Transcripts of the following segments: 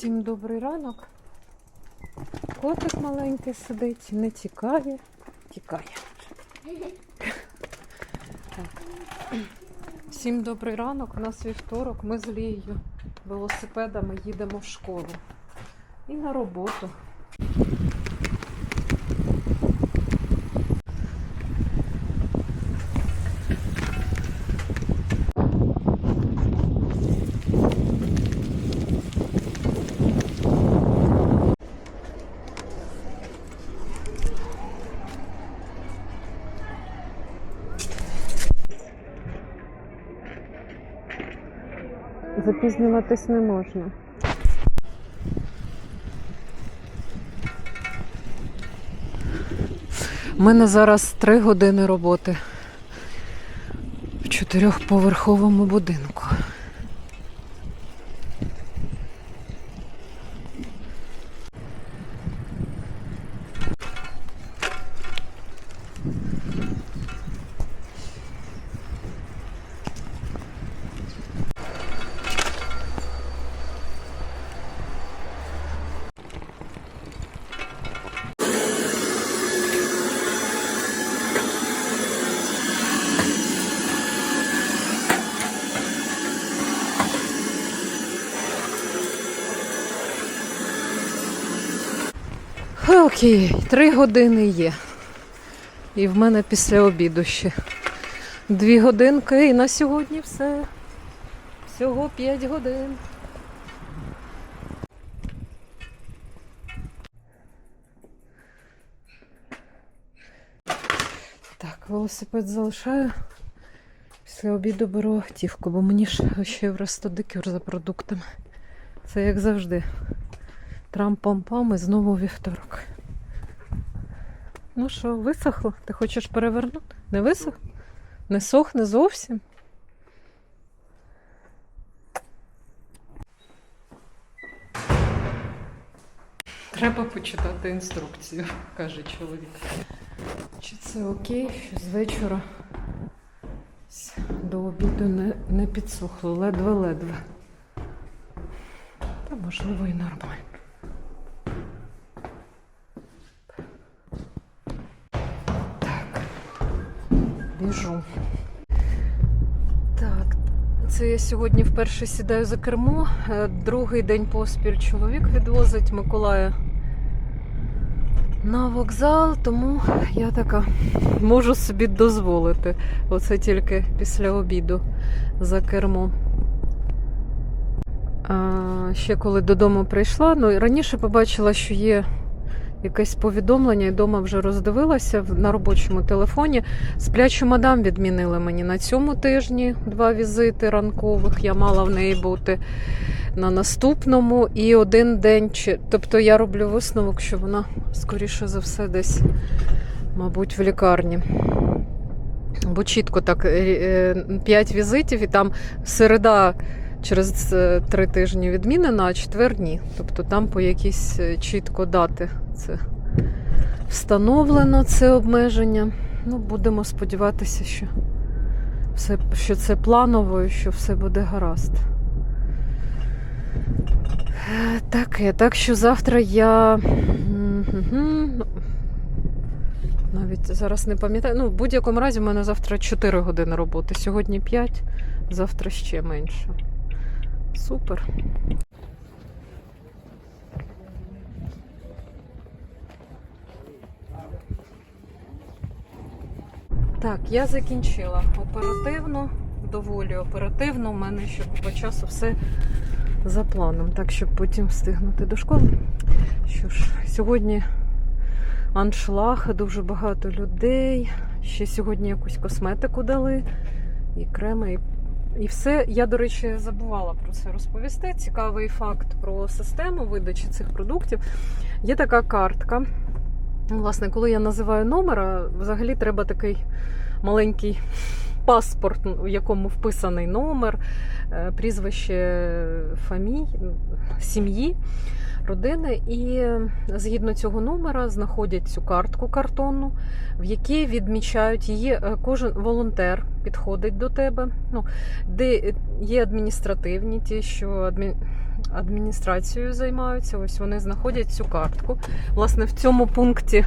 Всім добрий ранок. Котик маленький сидить, не тікає. Тікає. Так. Всім добрий ранок. У нас вівторок. Ми з Лією велосипедами їдемо в школу. І на роботу. Запізнюватись не можна. У мене зараз три години роботи в чотирьохповерховому будинку. Окей, три години є. І в мене після обіду ще дві годинки. І на сьогодні все. Всього п'ять годин. Так, велосипед залишаю. Після обіду беру автівку, бо мені ще в Ростодикюр за продуктами. Це як завжди. Трам-пам-пам і знову вівторок. Ну що, висохло? Ти хочеш перевернути? Не висох? Не сохне зовсім? Треба почитати інструкцію, каже чоловік. Чи це окей, що з вечора до обіду не, не підсохло, ледве-ледве. Та можливо і нормально. Біжу. Так, це я сьогодні вперше сідаю за кермо. Е, Другий день поспіль чоловік відвозить Миколая на вокзал, тому я така можу собі дозволити. Оце тільки після обіду за кермо. Ще коли додому прийшла, ну раніше побачила, що є якесь повідомлення, і вдома вже роздивилася на робочому телефоні. Сплячу мадам відмінили мені на цьому тижні два візити ранкових. Я мала в неї бути на наступному і один день. Тобто я роблю висновок, що вона скоріше за все десь, мабуть, в лікарні. Бо чітко так, е, е, п'ять візитів, і там середа через е, три тижні відмінена, а четвер ні. Тобто там по якісь чітко дати це встановлено це обмеження. Ну, будемо сподіватися, що, все, що це планово і що все буде гаразд. Таке, так що завтра я. Навіть зараз не пам'ятаю. Ну, в будь-якому разі, в мене завтра 4 години роботи. Сьогодні 5, завтра ще менше. Супер. Так, я закінчила оперативно, доволі оперативно. У мене ще по часу все за планом, так щоб потім встигнути до школи. Що ж, сьогодні аншлаг, дуже багато людей. Ще сьогодні якусь косметику дали, і креми, і, і все. Я, до речі, забувала про це розповісти. Цікавий факт про систему видачі цих продуктів. Є така картка. Власне, коли я називаю номер, взагалі треба такий маленький паспорт, у якому вписаний номер, е, прізвище, фамій, сім'ї, родини, і е, згідно цього номера знаходять цю картку картонну, в якій відмічають її е, кожен волонтер підходить до тебе. Ну, де є адміністративні, ті, що адмі... адміністрацією займаються. Ось вони знаходять цю картку. Власне, в цьому пункті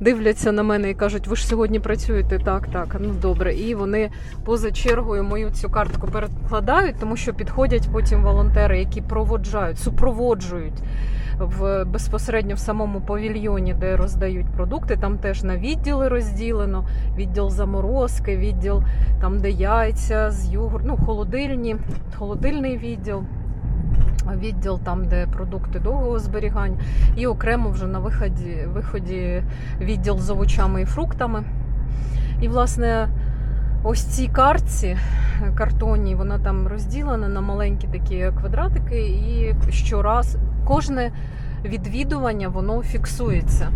дивляться на мене і кажуть, ви ж сьогодні працюєте так, так, ну добре. І вони поза чергою мою цю картку перекладають, тому що підходять потім волонтери, які проводжають, супроводжують в безпосередньо в самому павільйоні, де роздають продукти. Там теж на відділи розділено. Відділ заморозки, відділ там, де яйця з йогурт, ну, холодильні, холодильний відділ. Відділ там, де продукти довгого зберігання, і окремо вже на виході, виході відділ з овочами і фруктами. І, власне, ось цій картці картонній, вона там розділена на маленькі такі квадратики, і щораз кожне відвідування воно фіксується.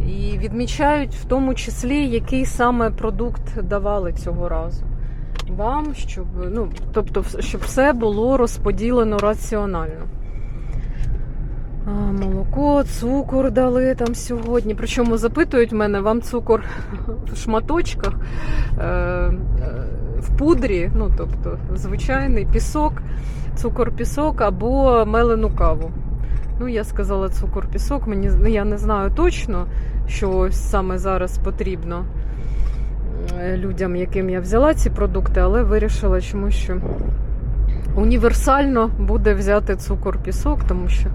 І відмічають в тому числі, який саме продукт давали цього разу. Вам, щоб, ну, тобто, щоб все було розподілено раціонально. А, молоко, цукор дали там сьогодні. Причому запитують мене, вам цукор в шматочках, е, е, в пудрі, ну тобто звичайний пісок, цукор-пісок або мелену каву. Ну, я сказала цукор-пісок, мені я не знаю точно, що саме зараз потрібно людям, яким я взяла ці продукти, але вирішила чому що універсально буде взяти цукор-пісок, тому що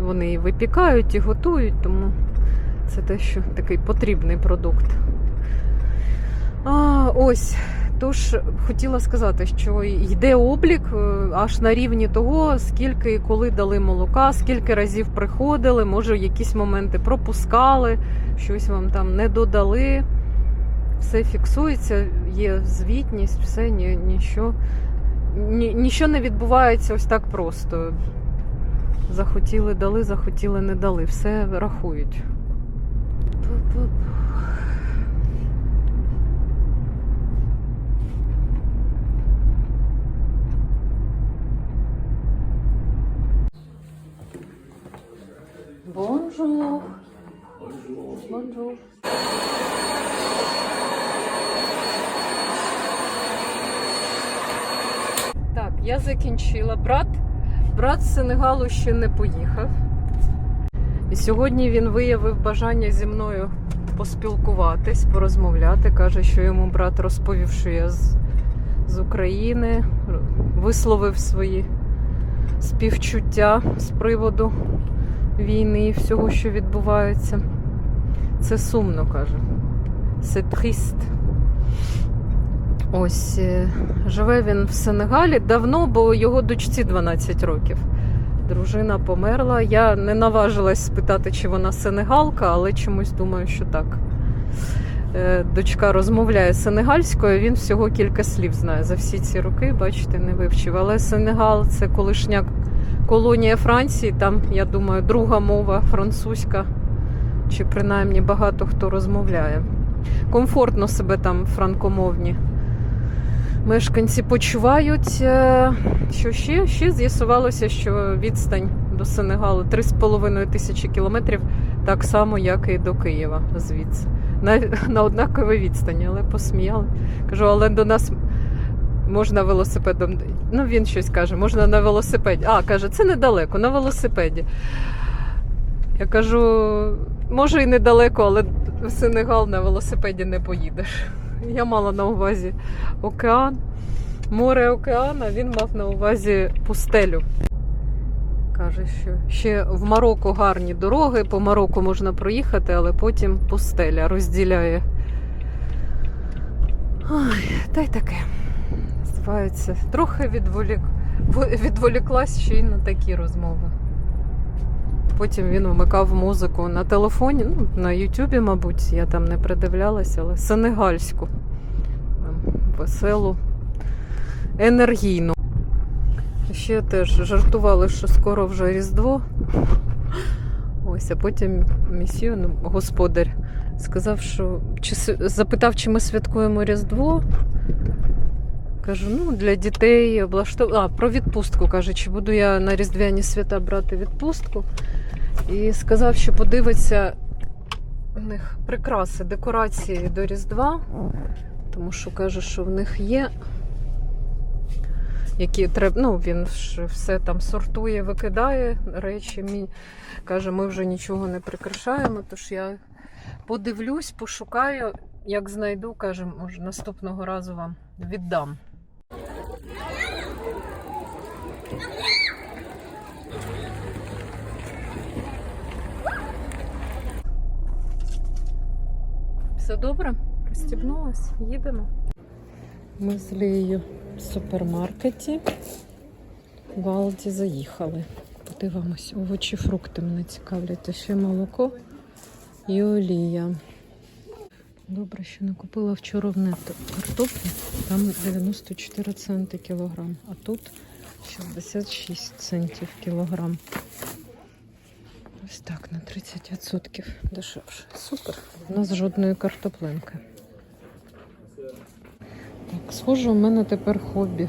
вони і випікають, і готують, тому це те, що такий потрібний продукт. А, ось. Тож хотіла сказати, що йде облік е, аж на рівні того, скільки і коли дали молока, скільки разів приходили, може, якісь моменти пропускали, щось вам там не додали. Все фіксується, є звітність, все ні, ніщо, ні, ніщо не відбувається ось так просто. Захотіли дали, захотіли не дали. Все рахують. Бонжур. Бонжур. Так, я закінчила. Брат, брат з Сенегалу ще не поїхав. І сьогодні він виявив бажання зі мною поспілкуватись, порозмовляти. Каже, що йому брат розповів, що я з, з України, висловив свої співчуття з приводу війни і всього, що відбувається. Це сумно, каже. Це тріст. Ось е, живе він в Сенегалі давно, бо його дочці 12 років. Дружина померла. Я не наважилась спитати, чи вона сенегалка, але чомусь думаю, що так. Е, Дочка розмовляє сенегальською, він всього кілька слів знає. За всі ці роки, бачите, не вивчив. Але Сенегал це колишня колонія Франції, там, я думаю, друга мова французька, чи принаймні багато хто розмовляє. Комфортно себе там франкомовні мешканці почувають. Е, Що ще? Ще з'ясувалося, що відстань до Сенегалу 3,5 тисячі кілометрів, так само, як і до Києва звідси. На, на однаковій відстані, але посміяли. Кажу, але до нас можна велосипедом. Ну, він щось каже, можна на велосипеді. А, каже, це недалеко, на велосипеді. Я кажу, може і недалеко, але в Сенегал на велосипеді не поїдеш. Я мала на увазі океан, море океан, а він мав на увазі пустелю. Каже, що ще в Марокко гарні дороги, по Марокко можна проїхати, але потім пустеля розділяє. Ой, та й таке. Називається. Трохи відволік... відволіклась ще й на такі розмови. Потім він вмикав музику на телефоні, ну, на Ютубі, мабуть, я там не придивлялася, але сенегальську. Веселу, енергійну. Ще теж жартували, що скоро вже Різдво. Ось, а потім місію, ну, господар, сказав, що чи, запитав, чи ми святкуємо Різдво. Кажу, ну для дітей облаштов... А, про відпустку каже, чи буду я на Різдвяні свята брати відпустку. І сказав, що подивиться у них прикраси, декорації до Різдва, тому що каже, що в них є. Які треба, ну він все там сортує, викидає речі. Мій каже, ми вже нічого не прикрашаємо. Тож я подивлюсь, пошукаю, як знайду, каже, може наступного разу вам віддам. Все добре? Розстібнулась, їдемо. Ми з Лією в супермаркеті. В Алді заїхали. Подивимось, овочі, фрукти мене цікавлять. А ще молоко і олія. Добре, що не купила вчора в нетто картоплі. Там 94 центи кілограм, а тут 66 центів кілограм. Ось так, на 30% дешевше. Супер. У нас жодної картоплинки. Так, схоже, у мене тепер хобі.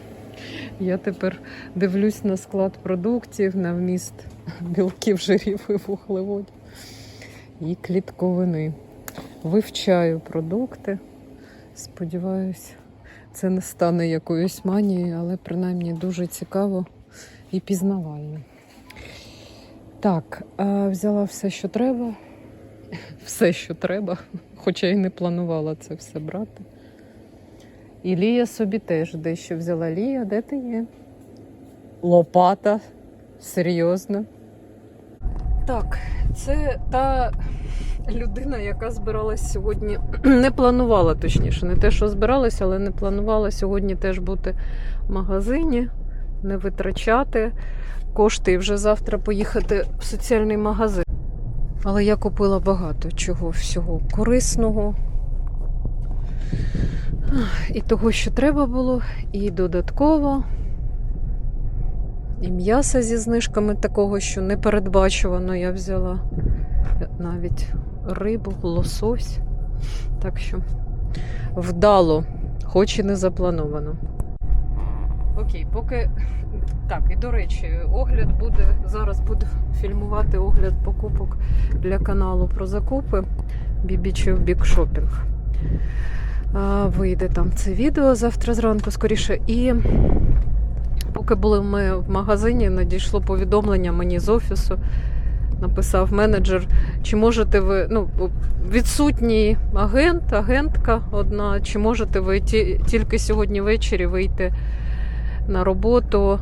Я тепер дивлюсь на склад продуктів, на вміст білків, жирів і вуглеводів і клітковини. Вивчаю продукти. Сподіваюсь, це не стане якоюсь манією, але принаймні дуже цікаво і пізнавально. Так, взяла все, що треба. Все, що треба, хоча й не планувала це все брати. І Лія собі теж дещо взяла. Лія, де ти є? Лопата. Серйозно. Так, це та людина, яка збиралась сьогодні. Не планувала, точніше, не те, що збиралась, але не планувала сьогодні теж бути в магазині, не витрачати кошти і вже завтра поїхати в соціальний магазин. Але я купила багато чого всього корисного. І того, що треба було, і додатково. І м'яса зі знижками такого, що не передбачувано я взяла. Навіть рибу, лосось. Так що вдало, хоч і не заплановано. Окей, поки. Так, і до речі, огляд буде. Зараз буду фільмувати огляд покупок для каналу про закупи Бібічів Бік Шопінг. Вийде там це відео завтра зранку скоріше. І поки були ми в магазині, надійшло повідомлення мені з офісу. Написав менеджер, чи можете ви, ну, відсутній агент, агентка одна, чи можете ви ті, тільки сьогодні ввечері вийти на роботу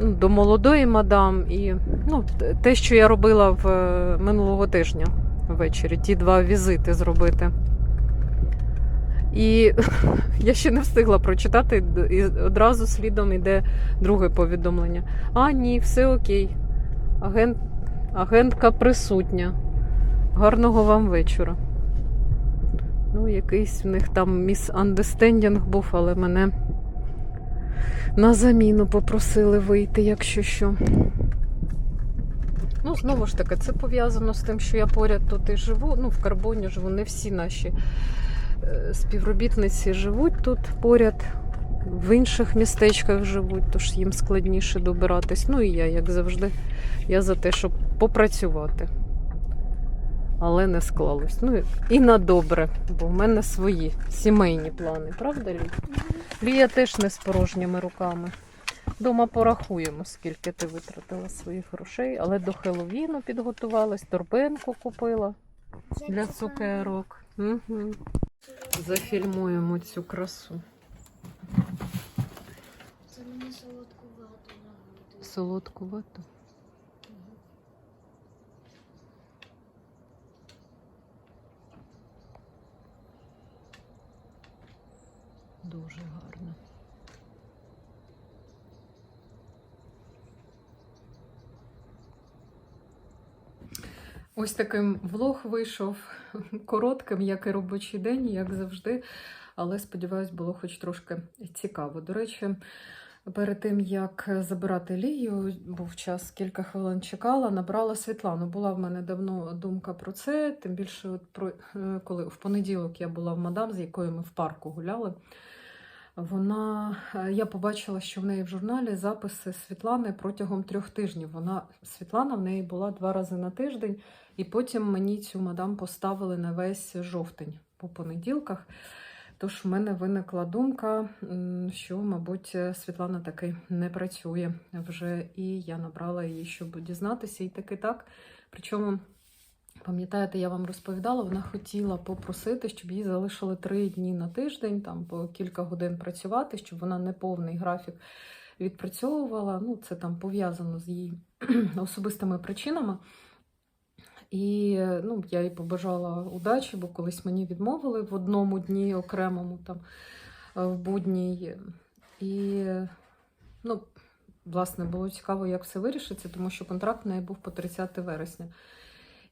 ну, до молодої мадам. І ну, те, що я робила в е, минулого тижня ввечері, ті два візити зробити. І я ще не встигла прочитати, і одразу слідом йде друге повідомлення. А, ні, все окей. Агент, агентка присутня. Гарного вам вечора. Ну, якийсь в них там міс андестендінг був, але мене на заміну попросили вийти, якщо що. Ну, знову ж таки, це пов'язано з тим, що я поряд тут і живу. Ну, в карбоні живу, не всі наші е, співробітниці живуть тут поряд, в інших містечках живуть, тож їм складніше добиратись. Ну і я, як завжди, я за те, щоб попрацювати. Але не склалось. Ну і на добре, бо в мене свої сімейні плани, правда, Лі? Лія теж не з порожніми руками. Дома порахуємо, скільки ти витратила своїх грошей, але до Хеллоуіну підготувалась, торбинку купила для цукерок. Угу. Зафільмуємо цю красу. Це мені солодкувато нагадує. Дуже гарно. Ось таким влог вийшов коротким, як і робочий день, як завжди. Але сподіваюсь, було хоч трошки цікаво. До речі, перед тим як забирати Лію, був час кілька хвилин чекала, набрала Світлану. Була в мене давно думка про це. Тим більше, от про е, коли в понеділок я була в мадам, з якою ми в парку гуляли. Вона, е, я побачила, що в неї в журналі записи Світлани протягом трьох тижнів. Вона Світлана в неї була два рази на тиждень, і потім мені цю мадам поставили на весь жовтень по понеділках. Тож в мене виникла думка, що, мабуть, Світлана таки не працює вже, і я набрала її, щоб дізнатися, і таки так. Причому, пам'ятаєте, я вам розповідала, вона хотіла попросити, щоб їй залишили три дні на тиждень, там по кілька годин працювати, щоб вона не повний графік відпрацьовувала. Ну, це там пов'язано з її особистими причинами. І ну, я їй побажала удачі, бо колись мені відмовили в одному дні окремому там е, в будній. І ну, власне було цікаво, як все вирішиться, тому що контракт в неї був по 30 вересня.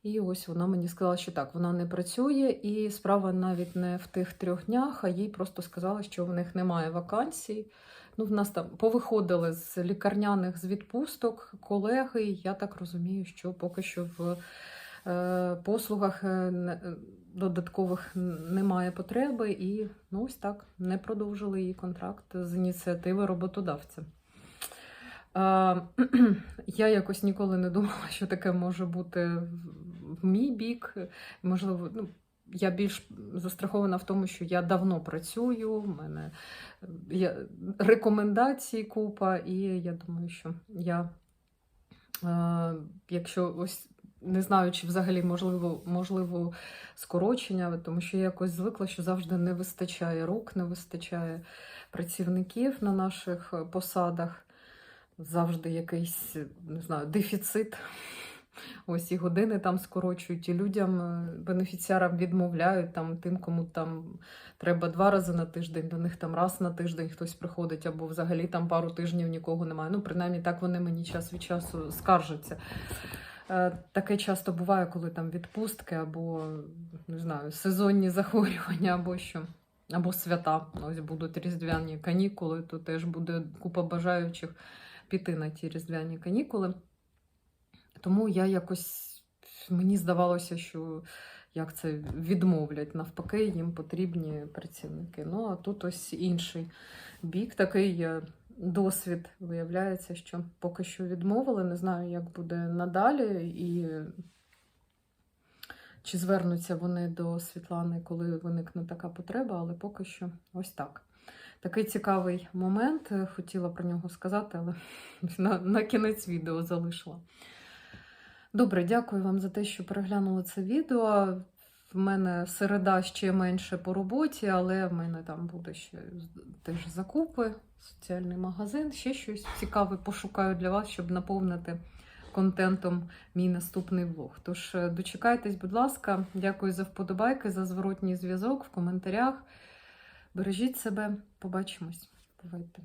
І ось вона мені сказала, що так, вона не працює, і справа навіть не в тих трьох днях, а їй просто сказали, що в них немає вакансій. Ну, в нас там повиходили з лікарняних з відпусток колеги. Я так розумію, що поки що в е, послугах е, е, додаткових немає потреби, і ну ось так не продовжили її контракт з ініціативи роботодавця. Е, Я якось ніколи не думала, що таке може бути в- мій бік. Можливо, ну, я більш застрахована в тому, що я давно працюю, в мене е, є рекомендацій купа, і я думаю, що я, е, якщо ось не знаю, чи взагалі можливо, можливо скорочення, тому що я якось звикла, що завжди не вистачає рук, не вистачає працівників на наших е, посадах. Завжди якийсь, не знаю, дефіцит. Ось і години там скорочують, і людям, е, бенефіціарам відмовляють, там, тим, кому там треба два рази на тиждень, до них там раз на тиждень хтось приходить, або взагалі там пару тижнів нікого немає. Ну, принаймні, так вони мені час від часу скаржаться. Е, Таке часто буває, коли там відпустки, або не знаю, сезонні захворювання, або що. Або свята. Ось будуть різдвяні канікули, то теж буде купа бажаючих піти на ті різдвяні канікули. Тому я якось мені здавалося, що як це відмовлять, навпаки, їм потрібні працівники. Ну а тут ось інший бік, такий е, досвід виявляється, що поки що відмовили. Не знаю, як буде надалі, і чи звернуться вони до Світлани, коли виникне така потреба, але поки що ось так. Такий цікавий момент. е, Хотіла про нього сказати, але на, на кінець відео залишила. Добре, дякую вам за те, що переглянули це відео. В мене середа ще менше по роботі, але в мене там буде ще теж закупи, соціальний магазин, ще щось цікаве пошукаю для вас, щоб наповнити контентом мій наступний влог. Тож е, дочекайтесь, будь ласка, дякую за вподобайки, за зворотній зв'язок в коментарях. Бережіть себе, побачимось. Бувайте.